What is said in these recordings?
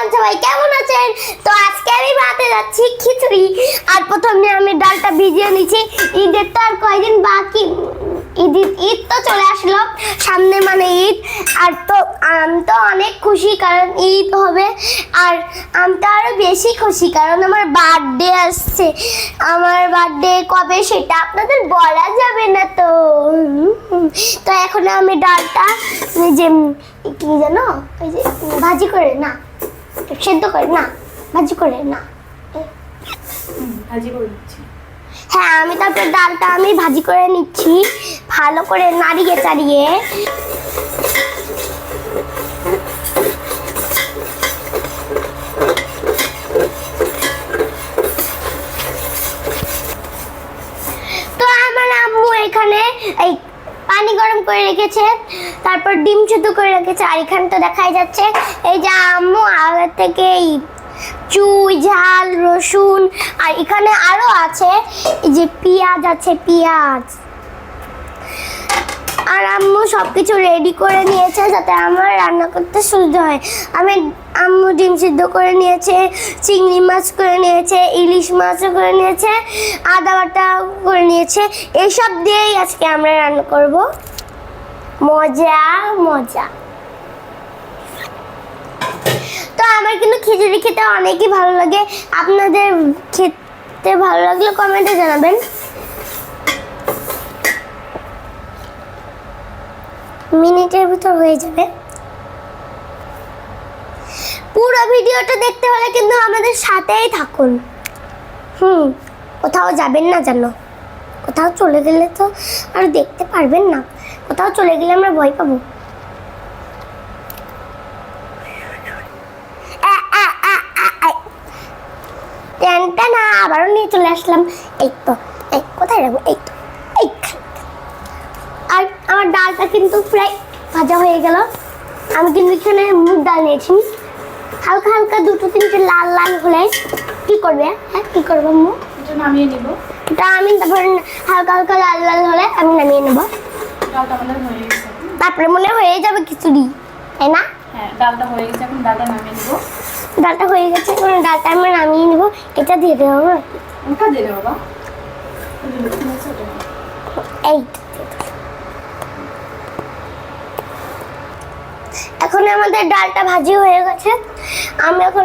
Everyone সবাই কেমন আছেন? তো আজকে আমি বানাতে যাচ্ছি খিচুড়ি। আর প্রথমে আমি ডালটা ভিজিয়ে নিচ্ছি ঈদের তো আর কয়দিন বাকি? ঈদ ঈদ তো চলে আসলো। সামনে মানে ঈদ। আর তো আমি তো অনেক খুশি, কারণ ঈদ হবে। আর আমি তো আরও বেশি খুশি, কারণ আমার বার্থডে আসছে। আমার বার্থডে কবে সেটা আপনাদের বলা যাবে না তো। তো এখন আমি ডালটা যে কি জানো ওই যে ভাজি করে, না। সেদ্ধ করে না ভাজি করে না। ভাজি করে দিচ্ছি হ্যাঁ আমি তারপর ডালটা আমি ভাজি করে নিচ্ছি ভালো করে নাড়িয়ে চাড়িয়ে। তো আমার আম্মু এখানে এই পানি গরম করে রেখেছে। তারপর ডিম সেদ্ধ করে রেখেছে। আর এখানে তো দেখাই যাচ্ছে, এই যে আম্মু আগে থেকেই চুই, ঝাল, রসুন, আর এখানে আরও আছে, এই যে পেঁয়াজ আছে, পেঁয়াজ। আর আম্মু সব কিছু রেডি করে নিয়েছে যাতে আমার রান্না করতে সুবিধা হয়। আমি আম্মু ডিম সিদ্ধ করে নিয়েছে, চিংড়ি মাছ করে নিয়েছে, ইলিশ মাছও করে নিয়েছে, আদা বাটা করে নিয়েছে। এইসব দিয়েই আজকে আমরা রান্না করব। মজা মজা। তো আমার কিন্তু খিচুড়ি খেতে অনেকই ভালো লাগে। আপনাদের খেতে ভালো লাগলে কমেন্টে জানাবেন। মিনিটের ভিতর হয়ে যাবে। পুরো ভিডিওটা দেখতে হলে কিন্তু আমাদের সাথেই থাকুন। হুম, কোথাও যাবেন না জানো কোথাও চলে গেলে তো আর দেখতে পারবেন না। কোথাও চলে গেলে আমরা ভয় পাবো। ট্যানটা না আবারও নিয়ে চলে আসলাম। এই তো, এই, কোথায় রাখব? এই তো, এইখানে। আর আমার ডালটা কিন্তু প্রায় ভাজা হয়ে গেল। আমি কিন্তু এখানে মুগ ডাল নিয়েছি। হালকা হালকা দুটো, তিনটে লাল লাল হলে কি করবে? হ্যাঁ কি করব মুখ নামিয়ে নিব। এটা আমি তারপর হালকা হালকা লাল লাল হলে আমি নামিয়ে নেব। তারপরে মনে হয়ে যাবে খিচুড়ি তাই না? হ্যাঁ ডালটা হয়ে গেছে এখন ডালটা নামিয়ে নিব। ডালটা হয়ে গেছে এখন ডালটা আমি নামিয়ে নেব। এটা দিয়ে দেবো ওটা দিয়ে দেবো বাবা। এখন আমাদের ডালটা ভাজি হয়ে গেছে। আমি এখন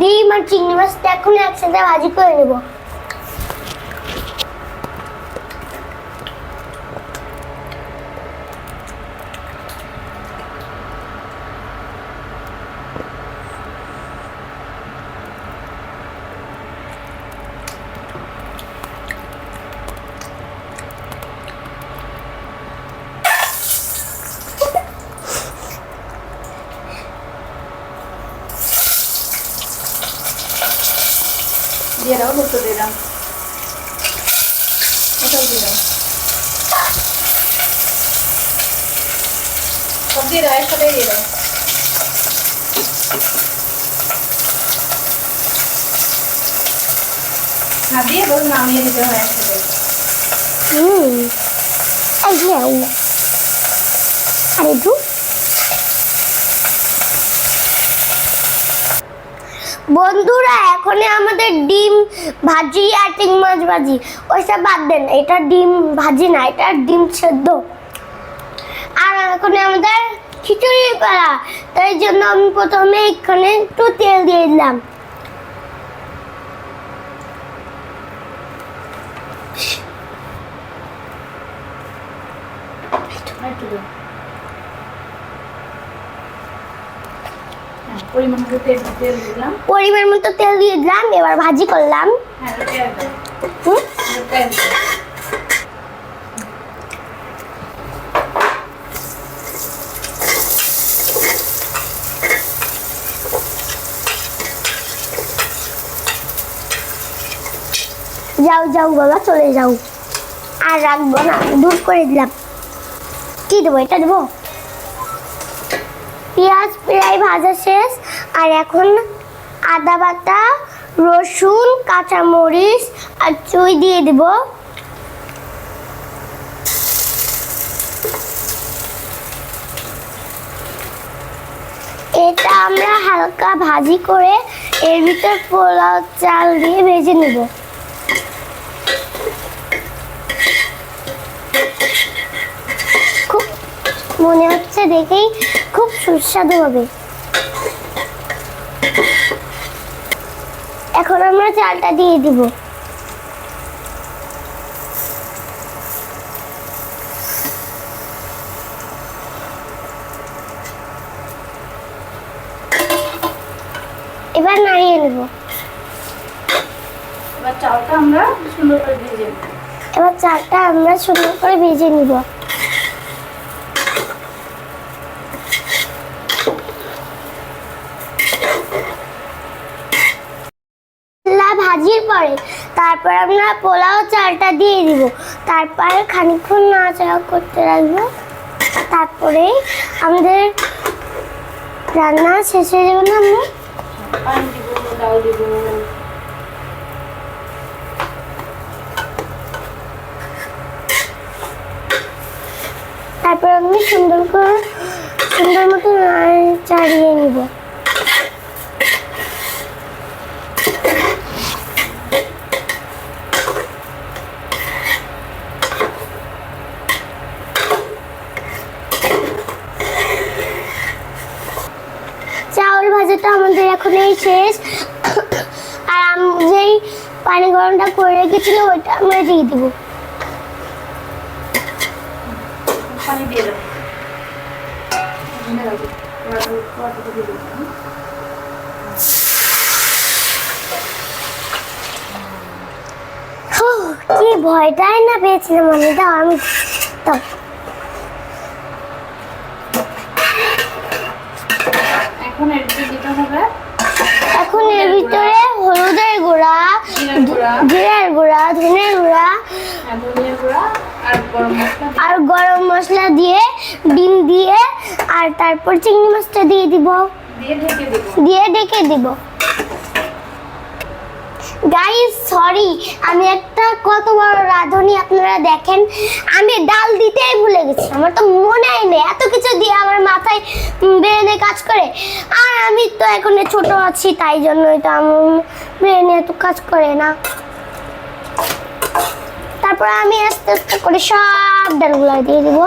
ডিম আর চিংড়ি মাছটা এখন একসাথে ভাজি করে নেব। দিয়ে দাও দুটো দিয়ে দাও ওটাও দিয়ে দাও সব দিয়ে দাও একসাথে দিয়ে দাও হ্যাঁ দিয়ে বল নামিয়ে দিতে হয় একসাথে হুম যে আরে দু বন্ধুরা এখন আমাদের ডিম ভাজি আর চিং মাছ ভাজি। ওইসব বাদ দেন, এটা ডিম ভাজি না, এটা ডিম সেদ্ধ। আর এখন আমাদের খিচুড়ি করা। তাই জন্য আমি প্রথমে এখানে একটু তেল দিয়ে দিলাম। আর একটু দাও হ্যাঁ পরিমাণ মতো তেল তেল দিলাম। পরিমাণ মতো তেল দিয়ে দিলাম এবার ভাজি করলাম। হ্যাঁ যাও যাও বাবা চলে যাও। আর রাখব না দূর করে দিলাম। কি দেবো এটা দেবো? পেঁয়াজ প্রায় ভাজা শেষ। আর এখন আদা বাটা, রসুন, কাঁচামরিচ আর চুই দিয়ে দেব। এটা আমরা হালকা ভাজি করে এর ভিতর পোলাও চাল দিয়ে ভেজে নেব। মনে হচ্ছে দেখেই সুস্বাদু হবে। এখন আমরা চালটা দিয়ে দিব। এবার নাড়িয়ে নেব। এবার চালটা আমরা সুন্দর করে ভেজে এবার চালটা আমরা সুন্দর করে ভেজে নিব মশলা পরে তারপর আমরা পোলাও চালটা দিয়ে দিব। তারপরে খানিকক্ষণ নাড়াচাড়া করতে রাখব তারপরে আমাদের রান্না শেষ হয়ে যাবে না আমরা? তারপর আমি সুন্দর করে সুন্দর মতো চাড়িয়ে নিব। ভাজাটা আমাদের এখন এই শেষ। আর আমি যেই পানি গরমটা করে রেখেছিল ওইটা আমরা দিয়ে দেবো। পানি দিয়ে কি ভয়টাই না পেয়েছিলাম আমি। দাও আমি দাও এখন এর ভিতরে দিতে হবে? এখন এর ভিতরে হলুদের গুঁড়া জিরার গুঁড়া। ধনের গুঁড়া। আর গরম মশলা দিয়ে। ডিম দিয়ে আর তারপর চিংড়ি মাছটা দিয়ে দিব। দিয়ে ঢেকে দিব। গাইস সরি আমি একটা কত বড় রাঁধুনি আপনারা দেখেন আমি ডাল দিতেই ভুলে গেছি। আমার তো মনেই নেই এত কিছু দিয়ে আমার মাথায় ব্রেনে কাজ করে। আর আমি তো এখন ছোট আছি, তাই জন্যই তো আমার ব্রেনে এত কাজ করে না। তারপর আমি আস্তে আস্তে করে সব ডালগুলো দিয়ে দিব।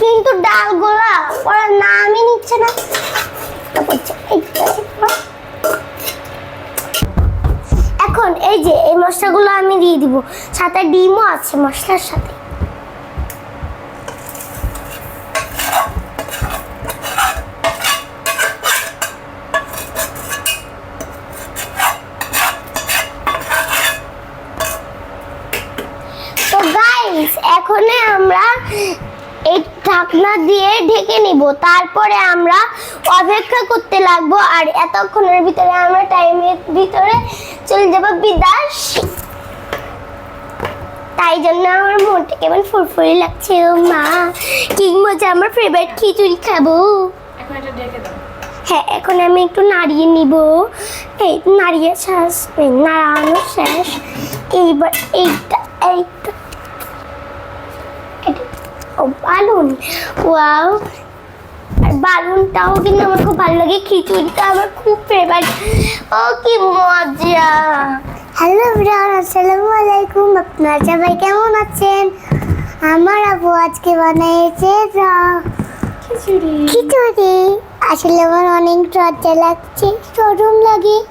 কিন্তু ডালগুলা ওরা নামই নিচ্ছে না। এখন এই যে এই মশলাগুলো আমি দিয়ে দিব। সাথে ডিমও আছে মশলার সাথে তো গাইস এখন আমরা এই ঢাকনা দিয়ে ঢেকে নিব। তারপরে আমরা অপেক্ষা করতে লাগবো আর এতক্ষণের ভিতরে আমরা টাইমের ভিতরে চলে যাব বিদাস। তাই জন্য আমার মনটা কেমন ফুরফুরি লাগছে ও মা। কি মজা আমার ফেভারিট খিচুড়ি খাব। এখন এটা ঢেকে দাও। হ্যাঁ এখন আমি একটু নাড়িয়ে নিব। এই নাড়িয়ে শেষ নাড়ানো শেষ এইবার এইটা এইটা। বালুন। ওয়াও। আর বালুনটাও কিন্তু আমার খুব ভালো লাগে। খিচুড়িটা আমার খুব ফেভারিট ও কি মজা। হ্যালো ব্রান আসসালামু আলাইকুম। আপনারা সবাই কেমন আছেন? আমার আপু আজকে বানিয়েছে রা- খিচুড়ি। খিচুড়ি। আসলে আমার অনেক লজ্জা লাগছে। সরম লাগে।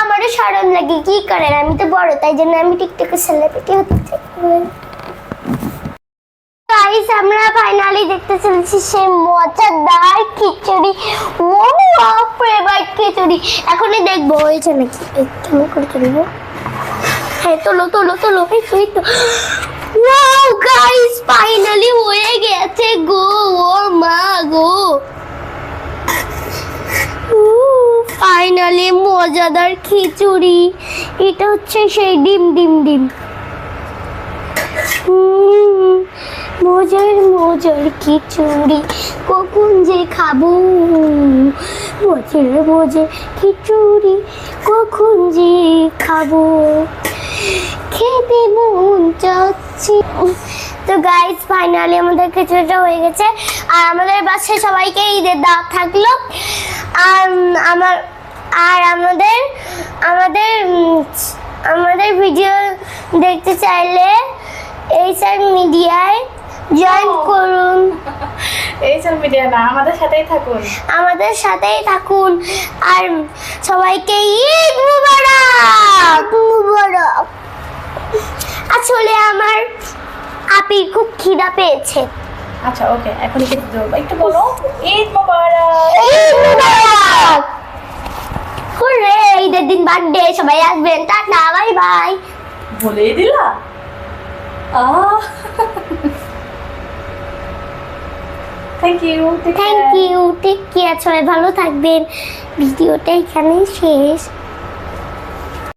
আমারও সরম লাগে। কি করেন? আমি তো বড় তাই জন্য আমি টিকটকে সেলিব্রিটি হতে চাই। আমরা ফাইনালি দেখতে চলেছি সেই মজাদার খিচুড়ি। ও ফেভারিট খিচুড়ি। এখনই দেখব হয়েছে নাকি কেমন করে চলবো হ্যাঁ তোলো তোলো তোলো এই তো তো। ওয়াও গাইস ফাইনালি হয়ে গেছে গো ও মা গো। ফাইনালি মজাদার খিচুড়ি। এটা হচ্ছে সেই ডিম ডিম ডিম। উম, মজার মজার খিচুড়ি কখন যে খাব? মজার মজার খিচুড়ি কখন যে খাব? খেতে মন চাচ্ছে। তো গাইজ ফাইনালি আমাদের খিচুড়িটা হয়ে গেছে। আর আমাদের বাসায় সবাইকে ঈদের দাওয়াত থাকল। আর আমার, আর আমাদের আমাদের আমাদের ভিডিও দেখতে চাইলে এইচআর মিডিয়ায় জয়েন করুন। এই সব মিডিয়া না আমাদের সাথেই থাকুন। আমাদের সাথেই থাকুন। আর সবাইকে ঈদ মুবারক মুবারক। আসলে আমার আপির খুব খিদা পেয়েছে। আচ্ছা ওকে এখনই খেতে দেবো। একটু বলো ঈদ মোবারক। ঈদ মুবারক। হুররে ঈদের দিন বার্থডে সবাই আসবেন। টাটা বাই বাই বলেই দিলা আহ। থ্যাংক ইউ থ্যাংক ইউ ঠিক আছে সবাই ভালো থাকবেন। ভিডিওটা এখানেই শেষ।